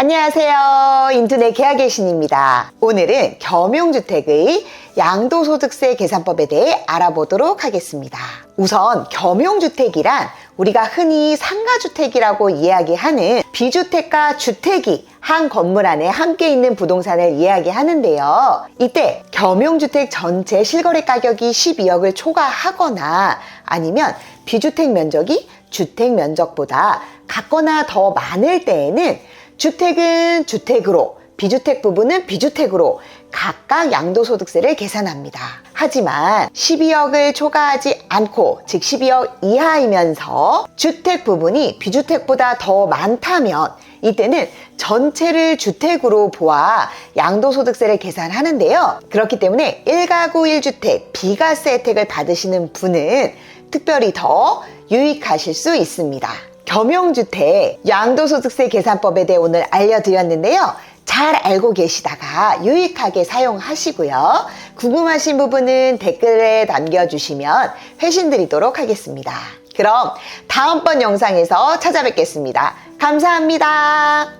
안녕하세요. 인터넷 계약의 신입니다. 오늘은 겸용주택의 양도소득세 계산법에 대해 알아보도록 하겠습니다. 우선 겸용주택이란 우리가 흔히 상가주택이라고 이야기하는 비주택과 주택이 한 건물 안에 함께 있는 부동산을 이야기하는데요. 이때 겸용주택 전체 실거래 가격이 12억을 초과하거나 아니면 비주택 면적이 주택 면적보다 같거나 더 많을 때에는 주택은 주택으로, 비주택 부분은 비주택으로 각각 양도소득세를 계산합니다. 하지만 12억을 초과하지 않고, 즉 12억 이하이면서 주택 부분이 비주택보다 더 많다면 이때는 전체를 주택으로 보아 양도소득세를 계산하는데요. 그렇기 때문에 1가구 1주택 비과세 혜택을 받으시는 분은 특별히 더 유익하실 수 있습니다. 겸용주택 양도소득세 계산법에 대해 오늘 알려드렸는데요. 잘 알고 계시다가 유익하게 사용하시고요. 궁금하신 부분은 댓글에 남겨주시면 회신 드리도록 하겠습니다. 그럼 다음번 영상에서 찾아뵙겠습니다. 감사합니다.